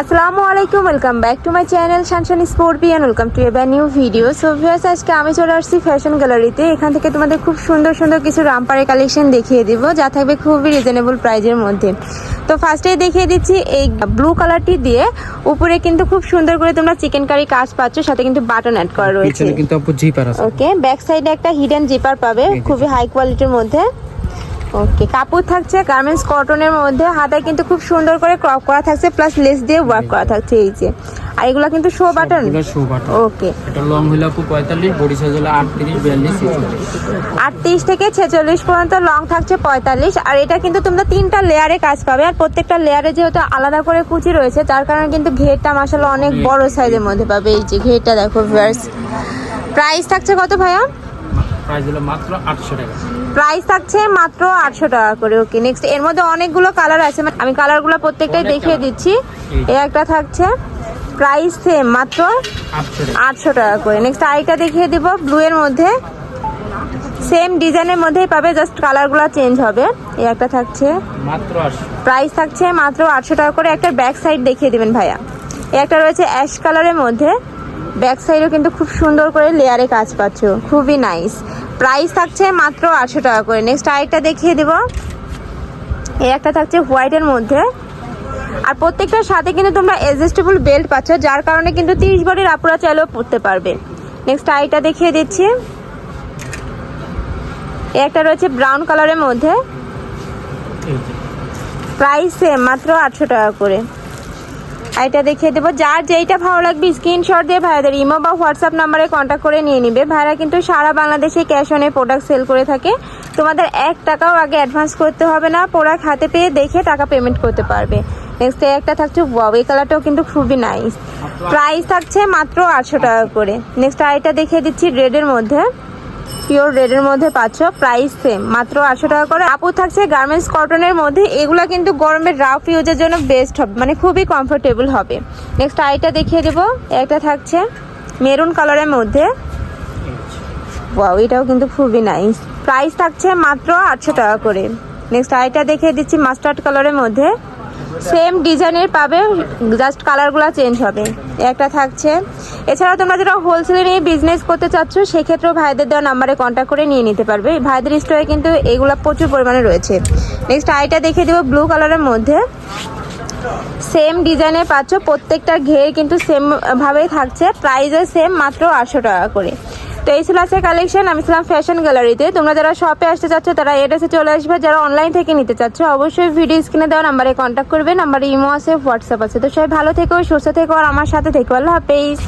আসসালামু আলাইকুম welcome back to my channel Shanshan sportian welcome to এবার নিউ ভিডিও সো ভিউয়ার্স আজকে আমি চলে আসছি ফ্যাশন গ্যালারিতে এখান থেকে তোমাদের খুব সুন্দর সুন্দর কিছু রামপারের কালেকশন দেখিয়ে দিব যা থাকবে খুবই রিজনেবল প্রাইজের মধ্যে। তো ফার্স্টেই দেখিয়ে দিচ্ছি এই ব্লু কালারটি দিয়ে। উপরে কিন্তু খুব সুন্দর করে তোমরা চিকেন কারি কাজ পাচ্ছ সাথে কিন্তু বাটন অ্যাড করা রয়েছে। কিন্তু ওকে ব্যাক সাইডে একটা হিডেন জিপার পাবে খুবই হাই কোয়ালিটির মধ্যে। ওকে কাপড় থাকছে গার্মেন্টস কটনের মধ্যে। হাতায় কিন্তু খুব সুন্দর করে ক্রপ করা থাকছে প্লাস লেস দিয়ে ওয়ার্ক করা থাকছে এই যে। আর এগুলো কিন্তু show button show button okay এটা লং হইলে আপু পঁয়তাল্লিশ বডি সাইজ হলে আটত্রিশ বিয়াল্লিশ ছেচল্লিশ। আটত্রিশ থেকে ছেচল্লিশ পর্যন্ত লং থাকছে পঁয়তাল্লিশ। আর এটা কিন্তু তোমরা তিনটা লেয়ারে কাজ পাবে। আর প্রত্যেকটা লেয়ারে যেহেতু আলাদা করে কুচি রয়েছে তার কারণে কিন্তু ঘেরটা মাসাল অনেক বড় সাইজের মধ্যে পাবে। এই যে ঘেরটা দেখো ভিউয়ার্স প্রাইস থাকছে কত ভাইয়া? প্রাইস হলো মাত্র আটশো টাকা। প্রাইস থাকছে মাত্র আটশো টাকা করে ওকে নেক্সট এর মধ্যে অনেকগুলো কালার আছে মানে আমি কালারগুলো প্রত্যেকটাই দেখিয়ে দিচ্ছি। এই। একটা থাকছে প্রাইস সেম মাত্র আটশো টাকা। করে। নেক্সট আরেকটা দেখিয়ে দিব ব্লু এর মধ্যে। সেম ডিজাইনের মধ্যেই পাবে জাস্ট কালারগুলো চেঞ্জ হবে। এই একটা থাকছে। মাত্র প্রাইস থাকছে মাত্র আটশো টাকা করে একটা ব্যাক সাইড দেখিয়ে দিবেন ভাইয়া। এই একটা রয়েছে অ্যাশ কালারের মধ্যে। ব্যাক সাইডও কিন্তু খুব সুন্দর করে লেয়ারে কাজ পাচ্ছ। খুবই নাইস প্রাইস থাকছে মাত্র আটশো টাকা করে। নেক্সট আরেকটা দেখিয়ে দিব। এই একটা থাকছে হোয়াইটের মধ্যে। আর প্রত্যেকটার সাথে কিন্তু তোমরা অ্যাডজাস্টেবল বেল্ট পাচ্ছ যার কারণে কিন্তু তিরিশ বডির আপুরা চাইলেও পরতে পারবে। নেক্সট আরেকটা দেখিয়ে দিচ্ছি। একটা রয়েছে ব্রাউন কালারের মধ্যে। প্রাইস সেম মাত্র আটশো টাকা করে। এটা দেখিয়ে দেবো। যার যেইটা ভালো লাগবে স্ক্রিনশট দিয়ে ভাইয়াদের ইমো বা হোয়াটসঅ্যাপ নাম্বারে কন্ট্যাক্ট করে নিয়ে নিবে। ভাইরা কিন্তু সারা বাংলাদেশে ক্যাশ অনে প্রোডাক্ট সেল করে থাকে। তোমাদের এক টাকাও আগে অ্যাডভান্স করতে হবে না। প্রোডাক্ট হাতে পেয়ে দেখে টাকা পেমেন্ট করতে পারবে। নেক্সট একটা থাকছে ওয়াও এই কালারটাও কিন্তু খুবই নাইস প্রাইস থাকছে মাত্র আটশো টাকা করে। নেক্সট আরেকটা দেখিয়ে দিচ্ছি রেডের মধ্যে। পিওর রেডের মধ্যে পাচ্ছ প্রাইস সেম মাত্র আটশো টাকা করে। আপু থাকছে গার্মেন্টস কটনের মধ্যে। এগুলা কিন্তু গরমের রাফ ইউজের জন্য বেস্ট হবে মানে খুবই কমফোর্টেবল হবে। নেক্সট আইটা দেখিয়ে দেবো। একটা থাকছে মেরুন কালারের মধ্যে। ওয়াও এটাও কিন্তু খুবই নাইস প্রাইস থাকছে মাত্র আটশো টাকা করে। নেক্সট আইটা দেখিয়ে দিচ্ছি মাস্টার্ড কালারের মধ্যে। সেম ডিজাইনের পাবে জাস্ট কালারগুলো চেঞ্জ হবে। একটা থাকছে। এছাড়াও তোমরা যারা হোলসেলে নিয়ে বিজনেস করতে চাচ্ছ, সেক্ষেত্রেও ভাইদের দেওয়া নাম্বারে কন্ট্যাক্ট করে নিয়ে নিতে পারবে। ভাইদের স্টোরে কিন্তু এগুলো প্রচুর পরিমাণে রয়েছে। নেক্সট আইটা দেখে দেবো ব্লু কালারের মধ্যে। সেম ডিজাইনে পাচ্ছ প্রত্যেকটার ঘের কিন্তু সেম ভাবেই থাকছে। প্রাইসও সেম মাত্র আটশো টাকা করে। তো এই ছিল কালেকশন আমি ছিলাম ফ্যাশন গ্যালারিতে তোমরা যারা শপে আসতে চাচ্ছ, তারা এড্রেসে চলে আসবে। যারা অনলাইন থেকে নিতে চাচ্ছ, অবশ্যই ভিডিও স্ক্রিনে দেওয়া নাম্বারে কন্ট্যাক্ট করবে। নাম্বারে ইমো আছে হোয়াটসঅ্যাপ আছে। তো সবাই ভালো থেকো, সুস্থ থেকো, আর আমার সাথে থেকো। আল্লাহ হাফেজ।